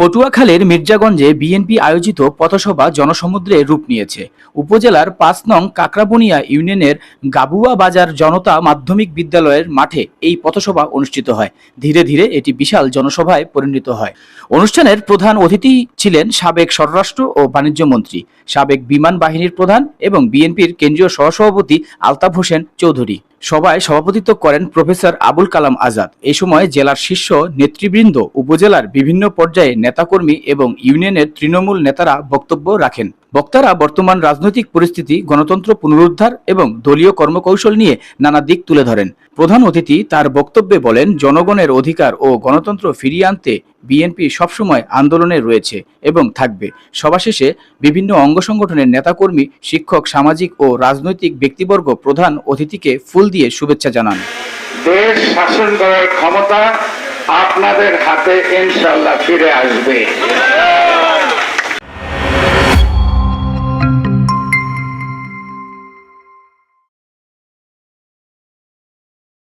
পটুয়াখালীর মির্জাগঞ্জে বিএনপি আয়োজিত পথসভা জনসমুদ্রে রূপ নিয়েছে। উপজেলার পাঁচ নং কাকরাবনিয়া ইউনিয়নের গাবুয়া বাজার জনতা মাধ্যমিক বিদ্যালয়ের মাঠে এই পথসভা অনুষ্ঠিত হয়। ধীরে ধীরে এটি বিশাল জনসভায় পরিণত হয়। অনুষ্ঠানের প্রধান অতিথি ছিলেন সাবেক স্বরাষ্ট্র ও বাণিজ্য মন্ত্রী, সাবেক বিমান বাহিনীর প্রধান এবং বিএনপির কেন্দ্রীয় সহসভাপতি আলতাফ হোসেন চৌধুরী। সভায় সভাপতিত্ব করেন প্রফেসর আবুল কালাম আজাদ। এই সময় জেলার শীর্ষ নেতৃবৃন্দ, উপজেলার বিভিন্ন পর্যায়ে নেতাকর্মী এবং ইউনিয়নের তৃণমূল নেতারা বক্তব্য রাখেন। বক্তারা বর্তমান রাজনৈতিক পরিস্থিতি, গণতন্ত্র পুনরুদ্ধার এবং দলীয় কর্মকৌশল নিয়ে নানা দিক তুলে ধরেন। প্রধান অতিথি তার বক্তব্যে বলেন, জনগণের অধিকার ও গণতন্ত্র ফিরিয়ে আনতে বিএনপি সবসময় আন্দোলনে রয়েছে এবং থাকবে। সভা শেষে বিভিন্ন অঙ্গ সংগঠনের নেতাকর্মী, শিক্ষক, সামাজিক ও রাজনৈতিক ব্যক্তিবর্গ প্রধান অতিথিকে ফুল দিয়ে শুভেচ্ছা জানান। দেশ শাসন করার ক্ষমতা আপনাদের হাতে ইনশাল্লাহ ফিরে আসবে।